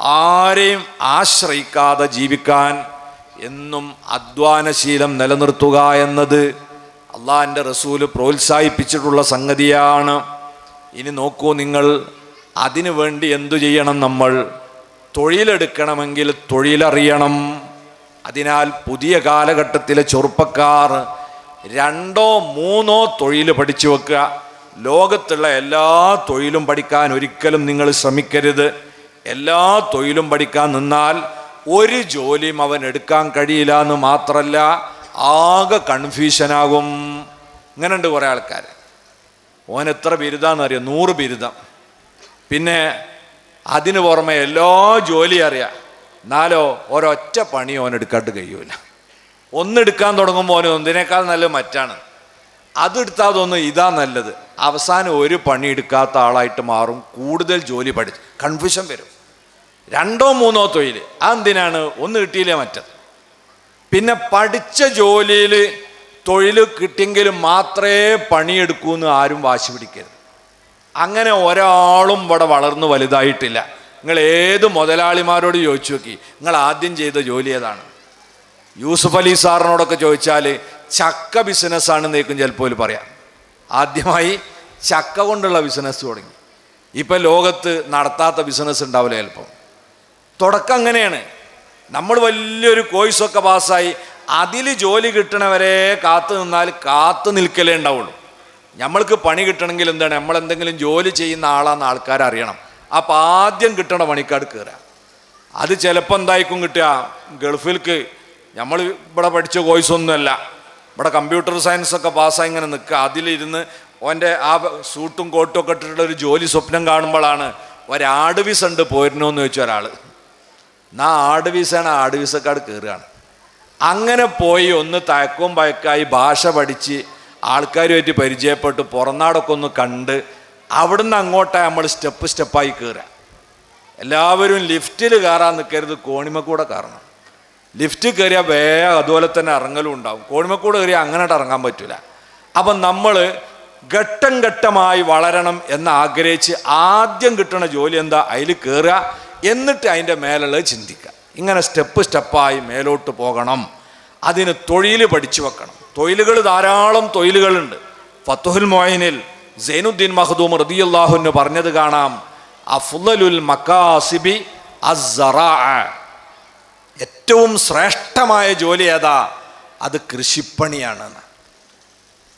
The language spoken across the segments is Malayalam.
ആരെയും ആശ്രയിക്കാതെ ജീവിക്കാൻ എന്നും അധ്വാനശീലം നിലനിർത്തുക എന്നത് അള്ളാഹിന്റെ റസൂൽ പ്രോത്സാഹിപ്പിച്ചിട്ടുള്ള സംഗതിയാണ്. ഇനി നോക്കൂ നിങ്ങൾ അതിനു വേണ്ടി എന്തു ചെയ്യണം നമ്മൾ? തൊഴിലെടുക്കണമെങ്കിൽ തൊഴിലറിയണം. അതിനാൽ പുതിയ കാലഘട്ടത്തിലെ ചെറുപ്പക്കാർ രണ്ടോ മൂന്നോ തൊഴിൽ പഠിച്ചു വെക്കുക. ലോകത്തുള്ള എല്ലാ തൊഴിലും പഠിക്കാൻ ഒരിക്കലും നിങ്ങൾ ശ്രമിക്കരുത്. എല്ലാ തൊഴിലും പഠിക്കാൻ നിന്നാൽ ഒരു ജോലിയും അവൻ എടുക്കാൻ കഴിയില്ല എന്ന് മാത്രമല്ല ആകെ കൺഫ്യൂഷനാകും ഇങ്ങനെയുണ്ട് കുറേ ആൾക്കാർ. ഓൻ എത്ര ബിരുദാന്ന് അറിയാം? നൂറ് ബിരുദം. പിന്നെ അതിന് പുറമെ എല്ലാ ജോലി അറിയാം. എന്നാലോ ഒരൊറ്റ പണി ഓൻ എടുക്കാട്ട് കഴിയൂല. ഒന്നെടുക്കാൻ തുടങ്ങുമ്പോൾ ഓന് ഒന്നിനേക്കാൾ നല്ലത് മറ്റാണ്. അതെടുത്താൽ തോന്നും ഇതാ നല്ലത്. അവസാനം ഒരു പണി എടുക്കാത്ത ആളായിട്ട് മാറും. കൂടുതൽ ജോലി പഠിച്ച് കൺഫ്യൂഷൻ വരും. രണ്ടോ മൂന്നോ തൊഴിൽ അതെന്തിനാണ്? ഒന്ന് കിട്ടിയില്ലേ മറ്റത്. പിന്നെ പഠിച്ച ജോലിയിൽ തൊഴിൽ കിട്ടിയെങ്കിൽ മാത്രമേ പണിയെടുക്കൂ എന്ന് ആരും വാശി പിടിക്കരുത്. അങ്ങനെ ഒരാളും ഇവിടെ വളർന്നു വലുതായിട്ടില്ല. നിങ്ങൾ ഏത് മുതലാളിമാരോട് ചോദിച്ചു നോക്കി. നിങ്ങൾ ആദ്യം ചെയ്ത ജോലി ഏതാണ്? യൂസുഫ് അലി സാറിനോടൊക്കെ ചോദിച്ചാൽ ചക്ക ബിസിനസ്സാണ് നീക്കും ചിലപ്പോൾ പറയാം. ആദ്യമായി ചക്ക കൊണ്ടുള്ള ബിസിനസ് തുടങ്ങി. ഇപ്പം ലോകത്ത് നടത്താത്ത ബിസിനസ് ഉണ്ടാവില്ല ചിലപ്പോൾ തുടക്കം അങ്ങനെയാണ്. നമ്മൾ വലിയൊരു കോഴ്സൊക്കെ പാസ്സായി അതിൽ ജോലി കിട്ടണവരെ കാത്തു നിന്നാൽ കാത്തു നിൽക്കലേ ഉണ്ടാവുള്ളൂ. നമ്മൾക്ക് പണി കിട്ടണമെങ്കിൽ എന്താണ്? നമ്മൾ എന്തെങ്കിലും ജോലി ചെയ്യുന്ന ആളാന്ന് ആൾക്കാർ അറിയണം. അപ്പം ആദ്യം കിട്ടണ പണിക്കാട് കയറുക അത് ചിലപ്പോൾ എന്തായിരിക്കും കിട്ടുക? ഗൾഫിൽക്ക് നമ്മൾ ഇവിടെ പഠിച്ച കോഴ്സൊന്നുമല്ല. ഇവിടെ കമ്പ്യൂട്ടർ സയൻസ് ഒക്കെ പാസ്സായി ഇങ്ങനെ നിൽക്കുക. അതിലിരുന്ന് ഓന്റെ ആ സൂട്ടും കോട്ടും ഒക്കെ ഇട്ടിട്ടുള്ള ഒരു ജോലി സ്വപ്നം കാണുമ്പോഴാണ് ഒരാട് വിസ ഉണ്ട് പോരുന്നോന്ന് ചോദിച്ച ഒരാൾ എന്നാ ആട് വിസയാണ് ആട് വിസക്കാട് കയറുകയാണ് അങ്ങനെ പോയി ഒന്ന് തയക്കവും പയക്കായി ഭാഷ പഠിച്ച് ആൾക്കാരുമായിട്ട് പരിചയപ്പെട്ട് പുറന്നാടൊക്കെ ഒന്ന് കണ്ട് അവിടുന്ന് അങ്ങോട്ടാണ് നമ്മൾ സ്റ്റെപ്പ് സ്റ്റെപ്പായി കയറുക എല്ലാവരും ലിഫ്റ്റിൽ കയറാൻ നിൽക്കരുത് കോണിമക്കൂടെ കയറണം. ലിഫ്റ്റ് കയറിയാൽ വേഗം അതുപോലെ തന്നെ ഇറങ്ങലും ഉണ്ടാവും. കോണിമക്കൂടെ കയറിയാൽ അങ്ങനെയായിട്ട് ഇറങ്ങാൻ പറ്റില്ല അപ്പം നമ്മൾ ഘട്ടം ഘട്ടമായി വളരണം എന്ന് ആഗ്രഹിച്ച് ആദ്യം കിട്ടുന്ന ജോലി എന്താ? അതിൽ കയറുക എന്നിട്ട് അതിന്റെ മേലുള്ളത് ചിന്തിക്കുക. ഇങ്ങനെ സ്റ്റെപ്പ് സ്റ്റെപ്പായി മേലോട്ട് പോകണം. അതിന് തൊഴിൽ പഠിച്ചു വെക്കണം. തൊഴിലുകൾ ധാരാളം തൊഴിലുകളുണ്ട്. ഫത്തുഹുൽ മൊയിനിൽ സൈനുദ്ദീൻ മഹദൂം റദിയല്ലാഹുന്ന് പറഞ്ഞത് കാണാം. അഫുലുൽ മക്കാസിബി ഏറ്റവും ശ്രേഷ്ഠമായ ജോലി ഏതാ? അത് കൃഷിപ്പണിയാണ്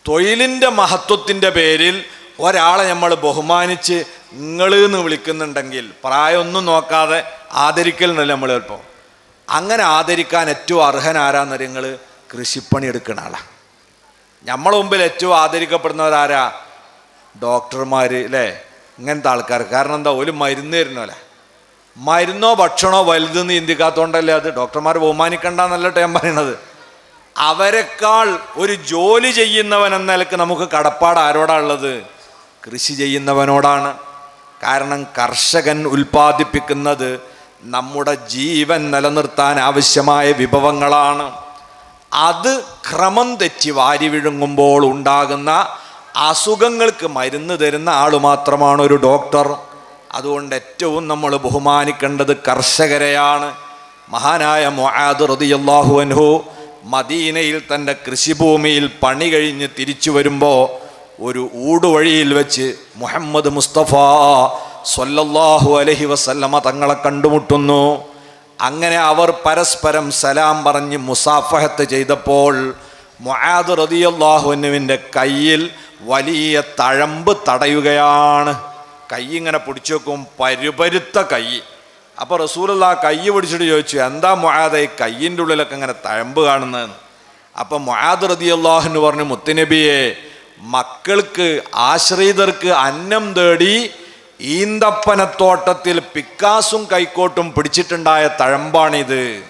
തൊഴിലിന്റെ മഹത്വത്തിന്റെ പേരിൽ ഒരാളെ നമ്മൾ ബഹുമാനിച്ച് നിങ്ങൾ എന്ന് വിളിക്കുന്നുണ്ടെങ്കിൽ പ്രായമൊന്നും നോക്കാതെ ആദരിക്കലുണ്ടല്ലോ നമ്മൾ ചിലപ്പോൾ അങ്ങനെ ആദരിക്കാൻ ഏറ്റവും അർഹൻ ആരാന്ന് നിങ്ങൾ കൃഷിപ്പണി എടുക്കുന്ന ആളാണ് നമ്മളെ മുമ്പിൽ ഏറ്റവും ആദരിക്കപ്പെടുന്നവരാരാ? ഡോക്ടർമാർ അല്ലേ ഇങ്ങനത്തെ ആൾക്കാർ കാരണം എന്താ? ഒരു മരുന്ന് തരുന്നല്ലേ മരുന്നോ ഭക്ഷണോ വലുതെന്ന് ചിന്തിക്കാത്തതുകൊണ്ടല്ലേ അത്? ഡോക്ടർമാർ ബഹുമാനിക്കണ്ടെന്നല്ല ഞാൻ പറയണത്. അവരെക്കാൾ ഒരു ജോലി ചെയ്യുന്നവൻ എന്ന നിലയ്ക്ക് നമുക്ക് കടപ്പാട് ആരോടാ ഉള്ളത്? കൃഷി ചെയ്യുന്നവനോടാണ്. കാരണം കർഷകൻ ഉൽപ്പാദിപ്പിക്കുന്നത് നമ്മുടെ ജീവൻ നിലനിർത്താൻ ആവശ്യമായ വിഭവങ്ങളാണ്. അത് ക്രമം തെറ്റി വാരി വിഴുങ്ങുമ്പോൾ ഉണ്ടാകുന്ന അസുഖങ്ങൾക്ക് മരുന്ന് തരുന്ന ആൾ മാത്രമാണ് ഒരു ഡോക്ടർ. അതുകൊണ്ട് ഏറ്റവും നമ്മൾ ബഹുമാനിക്കേണ്ടത് കർഷകരെയാണ്. മഹാനായ മൊഹാദ് റതിയല്ലാഹു അൻഹു മദീനയിൽ തന്റെ കൃഷിഭൂമിയിൽ പണി കഴിഞ്ഞ് തിരിച്ചു വരുമ്പോൾ ഒരു ഊടുവഴിയിൽ വെച്ച് മുഹമ്മദ് മുസ്തഫ സ്വല്ലല്ലാഹു അലഹി വസല്ലമ തങ്ങളെ കണ്ടുമുട്ടുന്നു. അങ്ങനെ അവർ പരസ്പരം സലാം പറഞ്ഞ് മുസാഫഹത്ത് ചെയ്തപ്പോൾ മൊഹാദ് റതിയല്ലാഹുവിന്റെ കയ്യിൽ വലിയ തഴമ്പ് തടയുകയാണ്. കൈ ഇങ്ങനെ പിടിച്ചു വെക്കും പരുപരുത്ത കൈ. അപ്പോൾ റസൂലുള്ള കൈ പിടിച്ചിട്ട് ചോദിച്ചു എന്താ മുഹാദ് കയ്യിന്റെ ഉള്ളിലൊക്കെ ഇങ്ങനെ തഴമ്പ് കാണുന്നതെന്ന്? അപ്പം മൊഹാദ് റതി അള്ളാഹുന്ന് പറഞ്ഞു മുത്തുനബിയെ മക്കൾക്ക് ആശ്രിതർക്ക് അന്നം തേടി ഈന്തപ്പനത്തോട്ടത്തിൽ പിക്കാസും കൈക്കോട്ടും പിടിച്ചിട്ടുണ്ടായ തഴമ്പാണിത്.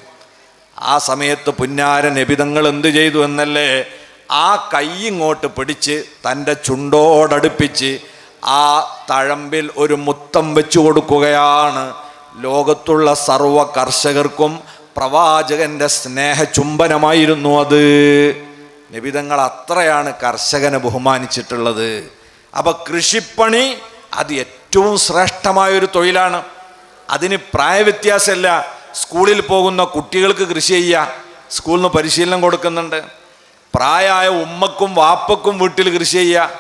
ആ സമയത്ത് പുന്നാര നബിതങ്ങൾ എന്ത് ചെയ്തു എന്നല്ലേ? ആ കൈ ഇങ്ങോട്ട് പിടിച്ച് തന്റെ ചുണ്ടോടടുപ്പിച്ച് ആ തഴമ്പിൽ ഒരു മുത്തം വെച്ചു കൊടുക്കുകയാണ്. ലോകത്തുള്ള സർവ കർഷകർക്കും പ്രവാചകന്റെ സ്നേഹ ചുംബനമായിരുന്നു അത്. നിബിതങ്ങൾ അത്രയാണ് കർഷകനെ ബഹുമാനിച്ചിട്ടുള്ളത്. അപ്പൊ കൃഷിപ്പണി അത് ഏറ്റവും ശ്രേഷ്ഠമായ ഒരു തൊഴിലാണ്. അതിന് പ്രായവ്യത്യാസമല്ല. സ്കൂളിൽ പോകുന്ന കുട്ടികൾക്ക് കൃഷി ചെയ്യുക സ്കൂളിൽ നിന്ന് പരിശീലനം കൊടുക്കുന്നുണ്ട്. പ്രായമായ ഉമ്മക്കും വാപ്പക്കും വീട്ടിൽ കൃഷി ചെയ്യുക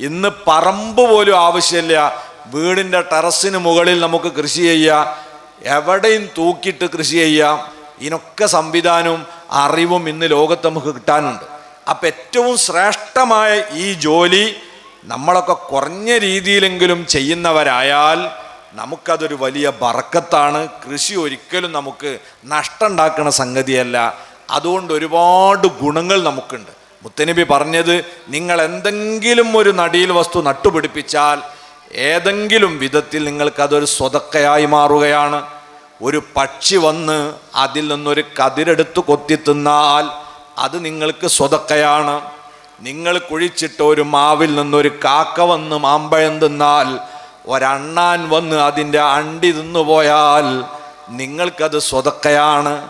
ഇന്ന് പറമ്പ് പോലും ആവശ്യമില്ല. വീടിന്റെ ടെറസിന് മുകളിൽ നമുക്ക് കൃഷി ചെയ്യാം. എവിടെയും തൂക്കിയിട്ട് കൃഷി ചെയ്യാം. ഇതിനൊക്കെ സംവിധാനവും അറിവും ഇന്ന് ലോകത്ത് നമുക്ക് കിട്ടാനുണ്ട്. അപ്പം ഏറ്റവും ശ്രേഷ്ഠമായ ഈ ജോലി നമ്മളൊക്കെ കുറഞ്ഞ രീതിയിലെങ്കിലും ചെയ്യുന്നവരായാൽ നമുക്കതൊരു വലിയ ബറക്കത്താണ് കൃഷി ഒരിക്കലും നമുക്ക് നഷ്ടമുണ്ടാക്കുന്ന സംഗതിയല്ല. അതുകൊണ്ട് ഒരുപാട് ഗുണങ്ങൾ നമുക്കുണ്ട്. മുത്തനബി പറഞ്ഞത് നിങ്ങൾ എന്തെങ്കിലും ഒരു നടിയിൽ വസ്തു നട്ടുപിടിപ്പിച്ചാൽ ഏതെങ്കിലും വിധത്തിൽ നിങ്ങൾക്കതൊരു സ്വതക്കയായി മാറുകയാണ്. ഒരു പക്ഷി വന്ന് അതിൽ നിന്നൊരു കതിരെടുത്ത് കൊത്തി തിന്നാൽ അത് നിങ്ങൾക്ക് സ്വതക്കയാണ്. നിങ്ങൾ കുഴിച്ചിട്ട ഒരു മാവിൽ നിന്നൊരു കാക്ക വന്ന് മാമ്പഴം തിന്നാൽ ഒരണ്ണാൻ വന്ന് അതിന്റെ അണ്ടി തിന്നുപോയാൽ നിങ്ങൾക്കത് സ്വതക്കയാണ്.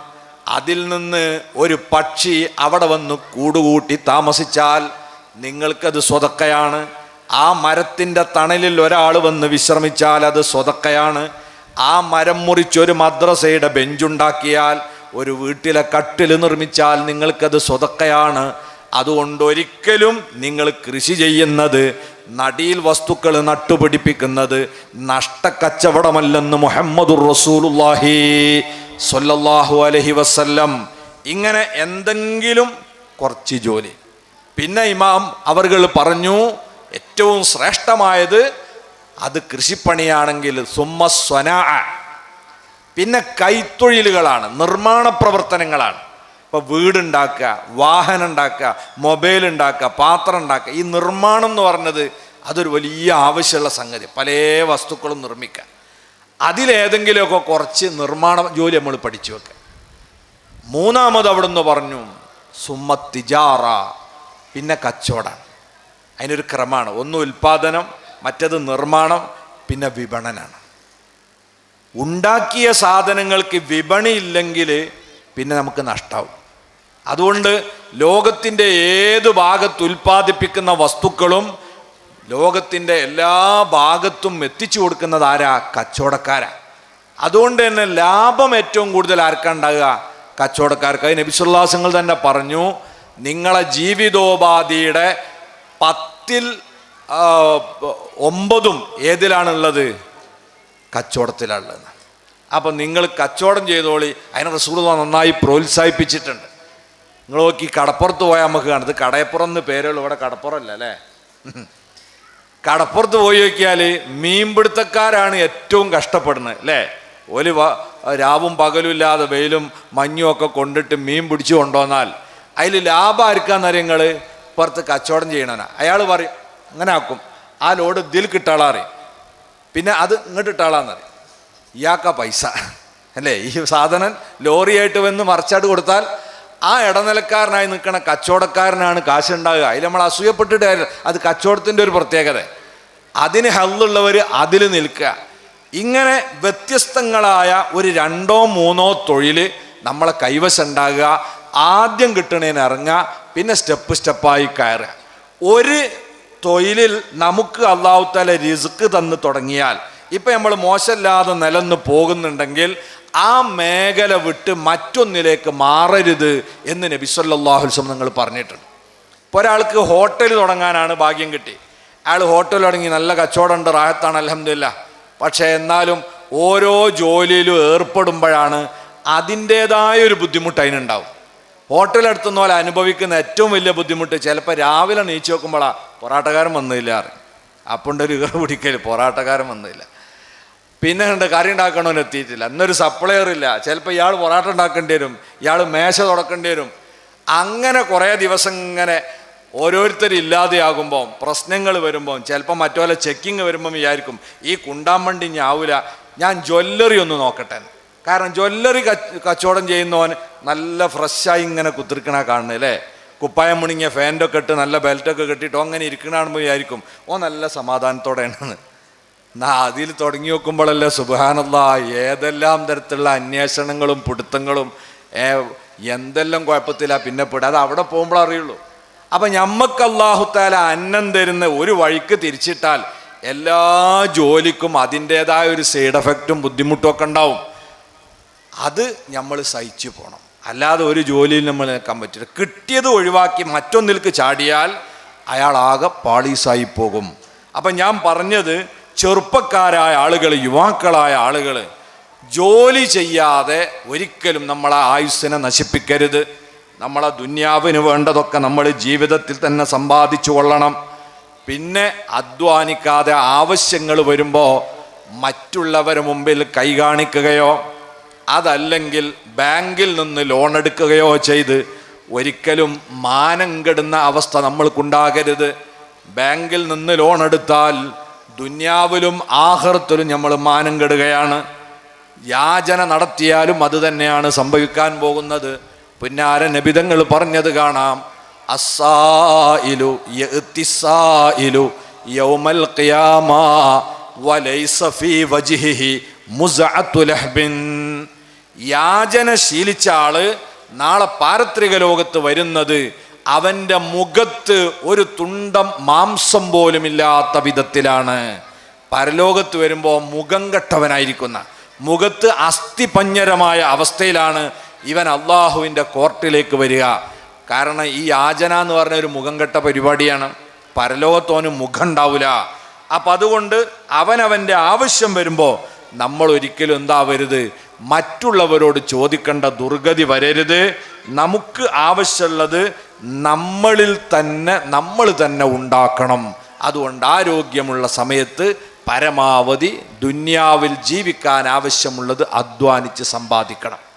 അതിൽ നിന്ന് ഒരു പക്ഷി അവിടെ വന്ന് കൂടുകൂട്ടി താമസിച്ചാൽ നിങ്ങൾക്കത് സ്വതക്കയാണ്. ആ മരത്തിന്റെ തണലിൽ ഒരാൾ വന്ന് വിശ്രമിച്ചാൽ അത് സ്വതക്കയാണ്. ആ മരം മുറിച്ചൊരു മദ്രസയുടെ ബെഞ്ചുണ്ടാക്കിയാൽ ഒരു വീട്ടിലെ കട്ടിൽ നിർമ്മിച്ചാൽ നിങ്ങൾക്കത് സ്വതക്കയാണ്. അതുകൊണ്ട് ഒരിക്കലും നിങ്ങൾ കൃഷി ചെയ്യുന്നത് നടിയിൽ വസ്തുക്കൾ നട്ടുപിടിപ്പിക്കുന്നത് നഷ്ടക്കച്ചവടമല്ലെന്ന് മുഹമ്മദുർ റസൂലുല്ലാഹി സൊല്ലാഹു അലഹി വസ്ല്ലം. ഇങ്ങനെ എന്തെങ്കിലും കുറച്ച് ജോലി. പിന്നെ ഇമാം അവർകൾ പറഞ്ഞു ഏറ്റവും ശ്രേഷ്ഠമായത് അത് കൃഷിപ്പണിയാണെങ്കിൽ സുമ്മ സ്വനാ. പിന്നെ കൈത്തൊഴിലുകളാണ് നിർമ്മാണ പ്രവർത്തനങ്ങളാണ്. ഇപ്പോൾ വീടുണ്ടാക്കുക വാഹനം ഉണ്ടാക്കുക മൊബൈൽ ഉണ്ടാക്കുക പാത്രം ഉണ്ടാക്കുക ഈ നിർമ്മാണം എന്ന് പറഞ്ഞത് അതൊരു വലിയ ആവശ്യമുള്ള സംഗതി പല വസ്തുക്കളും നിർമ്മിക്കുക അതിലേതെങ്കിലുമൊക്കെ കുറച്ച് നിർമ്മാണ ജോലി നമ്മൾ പഠിച്ചു വെക്കുക മൂന്നാമത് അവിടുന്ന് പറഞ്ഞു സുമ്മത്തിജാറ പിന്നെ കച്ചവടമാണ് അതിനൊരു ക്രമമാണ് ഒന്ന് ഉൽപാദനം മറ്റത് നിർമ്മാണം പിന്നെ വിപണനാണ്. ഉണ്ടാക്കിയ സാധനങ്ങൾക്ക് വിപണി ഇല്ലെങ്കിൽ പിന്നെ നമുക്ക് നഷ്ടാവും. അതുകൊണ്ട് ലോകത്തിന്റെ ഏത് ഭാഗത്ത് ഉൽപ്പാദിപ്പിക്കുന്ന വസ്തുക്കളും ലോകത്തിന്റെ എല്ലാ ഭാഗത്തും എത്തിച്ചു കൊടുക്കുന്നത് ആരാ? കച്ചവടക്കാരാ. അതുകൊണ്ട് തന്നെ ലാഭം ഏറ്റവും കൂടുതൽ ആർക്കുണ്ടാകുക കച്ചവടക്കാർക്ക്. അത് നബിസുല്ലാസങ്ങൾ തന്നെ പറഞ്ഞു നിങ്ങളെ ജീവിതോപാധിയുടെ പത്തിൽ ഒമ്പതും ഏതിലാണുള്ളത്? കച്ചവടത്തിലുള്ളത് അപ്പം നിങ്ങൾ കച്ചവടം ചെയ്തോളി അതിനെ റസൂൾ നന്നായി പ്രോത്സാഹിപ്പിച്ചിട്ടുണ്ട്. നിങ്ങൾ നോക്കി കടപ്പുറത്ത് പോയാൽ നമുക്ക് കാണുന്നത് കടയപ്പുറം എന്ന് പേരുള്ളൂ ഇവിടെ കടപ്പുറമല്ല അല്ലേ? കടപ്പുറത്ത് പോയി നോക്കിയാൽ മീൻപിടുത്തക്കാരാണ് ഏറ്റവും കഷ്ടപ്പെടുന്നത് അല്ലേ? ഒരു രാവും പകലും ഇല്ലാതെ വെയിലും മഞ്ഞും ഒക്കെ കൊണ്ടിട്ട് മീൻ പിടിച്ചു കൊണ്ടുവന്നാൽ അതിൽ ലാഭം ആർക്കാന്ന് നിങ്ങൾ പുറത്ത് കച്ചവടം ചെയ്യണവനാ. അയാൾ പറയും അങ്ങനെ ആക്കും. ആ ലോഡ് ഇതിൽ കിട്ടാളാറിയും പിന്നെ അത് ഇങ്ങോട്ട് ഇട്ടാളാന്നറിയും ഇയാക്ക പൈസ. അല്ലേ? ഈ സാധനം ലോറിയായിട്ട് വന്ന് മറിച്ചാട് കൊടുത്താൽ ആ ഇടനിലക്കാരനായി നിൽക്കുന്ന കച്ചവടക്കാരനാണ് കാശുണ്ടാകുക. അതിൽ നമ്മൾ അസൂയപ്പെട്ടിട്ട്. അത് കച്ചവടത്തിന്റെ ഒരു പ്രത്യേകത. അതിന് ഹെല്ലുള്ളവർ അതിൽ നിൽക്കുക. ഇങ്ങനെ വ്യത്യസ്തങ്ങളായ ഒരു രണ്ടോ മൂന്നോ തൊഴിൽ നമ്മളെ കൈവശം ഉണ്ടാകുക ആദ്യം കിട്ടണേന് ഇറങ്ങുക. പിന്നെ സ്റ്റെപ്പ് സ്റ്റെപ്പായി കയറുക. ഒരു തൊഴിലിൽ നമുക്ക് അള്ളാഹുത്താല റിസ്ക് തന്നു തുടങ്ങിയാൽ ഇപ്പം നമ്മൾ മോശമില്ലാതെ നിലന്ന് പോകുന്നുണ്ടെങ്കിൽ ആ മേഖല വിട്ട് മറ്റൊന്നിലേക്ക് മാറരുത് എന്ന് നബി വസല്ലം നിങ്ങൾ പറഞ്ഞിട്ടുണ്ട്. ഇപ്പോൾ ഒരാൾക്ക് ഹോട്ടൽ തുടങ്ങാനാണ് ഭാഗ്യം കിട്ടി. അയാൾ ഹോട്ടൽ തുടങ്ങി നല്ല കച്ചവടമുണ്ട് റാഹത്താണ് അലഹമില്ല പക്ഷേ എന്നാലും ഓരോ ജോലിയിലും ഏർപ്പെടുമ്പോഴാണ് അതിന്റേതായ ഒരു ബുദ്ധിമുട്ട് അതിനുണ്ടാവും. ഹോട്ടൽ അടുത്തുനിന്ന് പോലെ അനുഭവിക്കുന്ന ഏറ്റവും വലിയ ബുദ്ധിമുട്ട് ചിലപ്പോൾ രാവിലെ നീച്ചു നോക്കുമ്പോഴാ പൊറാട്ടക്കാരൻ വന്നില്ല അറിയും അപ്പുണ്ട് ഒരു ഇറ പിടിക്കൽ പൊറാട്ടക്കാരൻ വന്നില്ല. പിന്നെ ഉണ്ട് കറി ഉണ്ടാക്കണമെന്ന് എത്തിയിട്ടില്ല. എന്നൊരു സപ്ലയർ ഇല്ല. ചിലപ്പോൾ ഇയാൾ പൊറാട്ട ഉണ്ടാക്കേണ്ടി വരും ഇയാൾ മേശ തുടക്കേണ്ടി വരും. അങ്ങനെ കുറേ ദിവസം ഇങ്ങനെ ഓരോരുത്തർ ഇല്ലാതെയാകുമ്പോൾ പ്രശ്നങ്ങൾ വരുമ്പോൾ ചിലപ്പോൾ മറ്റോലെ ചെക്കിങ് വരുമ്പം വിചാരിക്കും ഈ കുണ്ടാമ്പണ്ടി ഞാവില്ല ഞാൻ ജ്വല്ലറി ഒന്ന് നോക്കട്ടെ. കാരണം ജ്വല്ലറി കച്ച് കച്ചവടം ചെയ്യുന്നവൻ നല്ല ഫ്രഷായി ഇങ്ങനെ കുത്തിരിക്കണ കാണുന്നത് അല്ലേ? കുപ്പായം മുണിങ്ങിയ ഫാന്റൊക്കെ ഇട്ട് നല്ല ബെൽറ്റൊക്കെ കെട്ടിയിട്ട് അങ്ങനെ ഇരിക്കണമെന്ന് വിചാരിക്കും ഓ നല്ല സമാധാനത്തോടെയാണ് എന്നാ അതിൽ തുടങ്ങി നോക്കുമ്പോഴല്ലേ സുബാനല്ല ഏതെല്ലാം തരത്തിലുള്ള അന്വേഷണങ്ങളും പിടുത്തങ്ങളും എന്തെല്ലാം കുഴപ്പത്തില്ല പിന്നെ പെടുക. അത് അവിടെ പോകുമ്പോൾ അറിയുള്ളൂ. അപ്പം ഞമ്മക്ക് അള്ളാഹുത്താല അന്നം തരുന്ന ഒരു വഴിക്ക് തിരിച്ചിട്ടാൽ എല്ലാ ജോലിക്കും അതിന്റെതായ ഒരു സൈഡ് എഫക്റ്റും ബുദ്ധിമുട്ടും ഒക്കെ ഉണ്ടാവും. അത് നമ്മൾ സഹിച്ചു പോകണം അല്ലാതെ ഒരു ജോലിയിൽ നമ്മൾ നിൽക്കാൻ പറ്റില്ല. കിട്ടിയത് ഒഴിവാക്കി മറ്റൊന്നിലേക്ക് ചാടിയാൽ അയാൾ ആകെ പാളീസായി പോകും. അപ്പം ഞാൻ പറഞ്ഞത് ചെറുപ്പക്കാരായ ആളുകൾ യുവാക്കളായ ആളുകൾ ജോലി ചെയ്യാതെ ഒരിക്കലും നമ്മളെ ആയുസ്സിനെ നശിപ്പിക്കരുത്. നമ്മളെ ദുന്യാവിന് വേണ്ടതൊക്കെ നമ്മൾ ജീവിതത്തിൽ തന്നെ സമ്പാദിച്ചു കൊള്ളണം. പിന്നെ അധ്വാനിക്കാതെ ആവശ്യങ്ങൾ വരുമ്പോൾ മറ്റുള്ളവർ മുമ്പിൽ കൈ കാണിക്കുകയോ അതല്ലെങ്കിൽ ബാങ്കിൽ നിന്ന് ലോൺ എടുക്കുകയോ ചെയ്ത് ഒരിക്കലും മാനം കെടുന്ന അവസ്ഥ നമ്മൾക്കുണ്ടാകരുത്. ബാങ്കിൽ നിന്ന് ലോൺ എടുത്താൽ ദുന്യാവിലും ആഹൃത്തിലും നമ്മൾ മാനം കെടുകയാണ്. യാചന നടത്തിയാലും അത് തന്നെയാണ് സംഭവിക്കാൻ പോകുന്നത്. പുന്നാര നബിതങ്ങൾ പറഞ്ഞത് കാണാം. അസ്സായിലു ഇലു യൗമൽ ഖിയാമ വലൈസ ഫീ വജ്ഹിഹി മുസ്അത്തു യാചന ശീലിച്ച ആൾ നാളെ പാരത്രിക ലോകത്ത് വരുന്നത് അവന്റെ മുഖത്ത് ഒരു തുണ്ടം മാംസം പോലും ഇല്ലാത്ത വിധത്തിലാണ്. പരലോകത്ത് വരുമ്പോൾ മുഖം കെട്ടവനായിരിക്കുന്ന മുഖത്ത് അസ്ഥിപഞ്ഞരമായ അവസ്ഥയിലാണ് ഇവൻ അള്ളാഹുവിന്റെ കോർട്ടിലേക്ക് വരിക. കാരണം ഈ യാചന എന്ന് പറഞ്ഞ ഒരു മുഖം കെട്ട പരിപാടിയാണ്. പരലോകത്തോന് മുഖം ഉണ്ടാവില്ല അപ്പം അതുകൊണ്ട് അവനവന്റെ ആവശ്യം വരുമ്പോൾ നമ്മൾ ഒരിക്കലും എന്താവരുത്? മറ്റുള്ളവരോട് ചോദിക്കേണ്ട ദുർഗതി വരരുത്. നമുക്ക് ആവശ്യമുള്ളത് നമ്മളിൽ തന്നെ നമ്മൾ തന്നെ ഉണ്ടാക്കണം. അതുകൊണ്ട് ആരോഗ്യമുള്ള സമയത്ത് പരമാവധി ദുന്യാവിൽ ജീവിക്കാൻ ആവശ്യമുള്ളത് അധ്വാനിച്ച് സമ്പാദിക്കണം.